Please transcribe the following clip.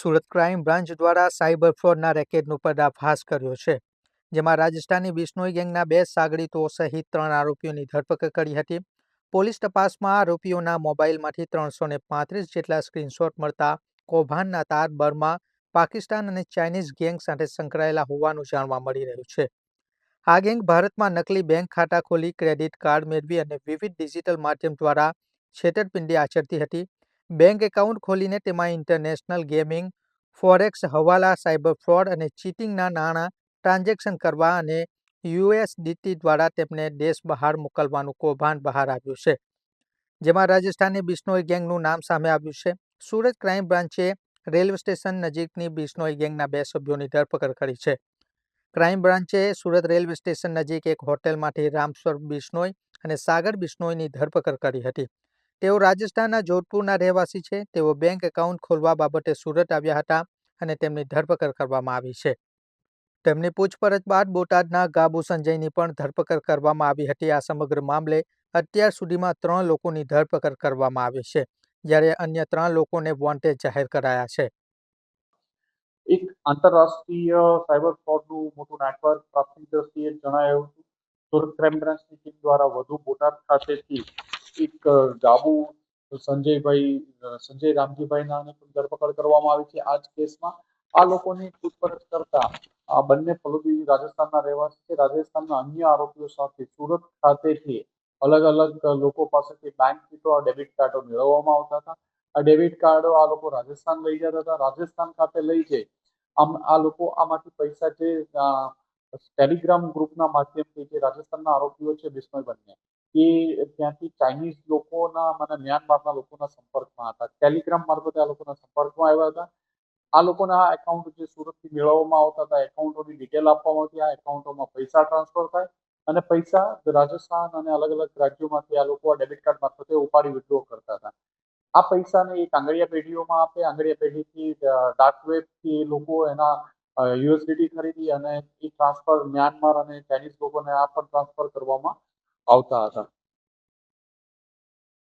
Surat crime branch દ્વારા cyber ફ્રોડના રેકેટનો પર્દાફાશ કર્યો છે, જેમાં રાજસ્થાની બિશ્નોઈ ગેંગના બે સાગરીતો સહિત ત્રણ આરોપીઓની ધરપકડ કરી હતી. પોલીસ તપાસમાં આરોપીઓના મોબાઈલમાંથી ત્રણસો પાંત્રીસ જેટલા સ્ક્રીનશોટ મળતા કૌભાંડના તાર બર્મા પાકિસ્તાન અને ચાઇનીઝ ગેંગ સાથે સંકળાયેલા હોવાનું જાણવા મળી રહ્યું છે. આ ગેંગ ભારતમાં નકલી બેંક ખાતા ખોલી, ક્રેડિટ કાર્ડ મેળવી અને વિવિધ ડિજિટલ માધ્યમ દ્વારા છેતરપિંડી આચરતી હતી. બેંક એકાઉન્ટ ખોલીને તેમાં ઇન્ટરનેશનલ ગેમિંગ ફોરેક્સ હવાલા, સાયબર ફ્રોડ અને ચીટિંગના નાણાં ટ્રાન્ઝેક્શન કરવા અને યુએસડીટી દ્વારા તેમને દેશ બહાર મોકલવાનું કૌભાંડ બહાર આવ્યું છે. જેમાં રાજસ્થાનની બિશ્નોઈ ગેંગનું નામ સામે આવ્યું છે. સુરત ક્રાઇમ બ્રાન્ચે રેલવે સ્ટેશન નજીકની બિશ્નોઈ ગેંગના બે સભ્યોની ધરપકડ કરી છે. ક્રાઇમ બ્રાન્ચે સુરત રેલવે સ્ટેશન નજીક એક હોટેલમાંથી રામસ્વર બિશ્નોઈ અને સાગર બિશ્નોઈની ધરપકડ કરી હતી. તેઓ રાજસ્થાનના જોધપુરના રહેવાસી છે. તેઓ બેંક એકાઉન્ટ ખોલવા બાબતે સુરત આવ્યા હતા અને તેમની ધરપકડ કરવામાં આવી છે. તેમની પૂછપરછ બાદ બોટાદના ગાબુ સંજયની પણ ધરપકડ કરવામાં આવી હતી. આ સમગ્ર મામલે અત્યાર સુધીમાં ત્રણ લોકોની ધરપકડ કરવામાં આવી છે, જ્યારે અન્ય ત્રણ લોકોને વોન્ટેડ જાહેર કરાયા છે. એક આંતરરાષ્ટ્રીય સાયબર ફ્રોડનું મોટું નેટવર્ક પ્રાથમિક દ્રષ્ટિએ જણાયું હતું. સુરત ક્રાઇમ બ્રાન્ચની ટીમ દ્વારા વધુ બોટાદ ખાતેથી એક ડાબુ સંજયભાઈ સંજય રામજીભાઈનાની પણ ધરપકડ કરવામાં આવી છે આ જ કેસમાં. આ લોકોની પૂછપરછ કરતા આ બંને ફલોદી રાજસ્થાનના રહેવાસી છે. રાજસ્થાનના અન્ય આરોપીઓ સાથે સુરત ખાતેથી અલગ અલગ લોકો પાસેથી બેંક અથવા ડેબિટ કાર્ડો મેળવવામાં આવતા હતા. આ ડેબિટ કાર્ડો આ લોકો રાજસ્થાન લઈ જતા હતા. રાજસ્થાન ખાતે લઈ જઈ આમ આ લોકો આમાંથી પૈસા જે ટેલિગ્રામ ગ્રુપના માધ્યમથી જે રાજસ્થાનના આરોપીઓ છે, બિસ્મય બંને એ ત્યાંથી ચાઇનીઝ લોકોના મને મ્યાનમારના લોકોના સંપર્કમાં હતા. ટેલિગ્રામ મારફતે આ લોકોના સંપર્કમાં આવ્યા હતા. આ લોકોના એકાઉન્ટ જે સુરતથી મેળવવામાં આવતા હતા એકાઉન્ટોની ડિટેલ આપવામાં આવતી, આ એકાઉન્ટોમાં પૈસા ટ્રાન્સફર થાય અને પૈસા રાજસ્થાન અને અલગ અલગ રાજ્યોમાંથી આ લોકો ડેબિટ કાર્ડ મારફતે ઉપાડી વિડ્રો કરતા હતા. આ પૈસાને એક આંગળીયા પેઢીઓમાં આપે, આંગળીયા પેઢીથી ડાર્ક વેબથી લોકો એના યુએસડીટી ખરીદી અને એ ટ્રાન્સફર મ્યાનમાર અને ચાઇનીઝ લોકોને આ પણ ટ્રાન્સફર કરવામાં આવતા હતા.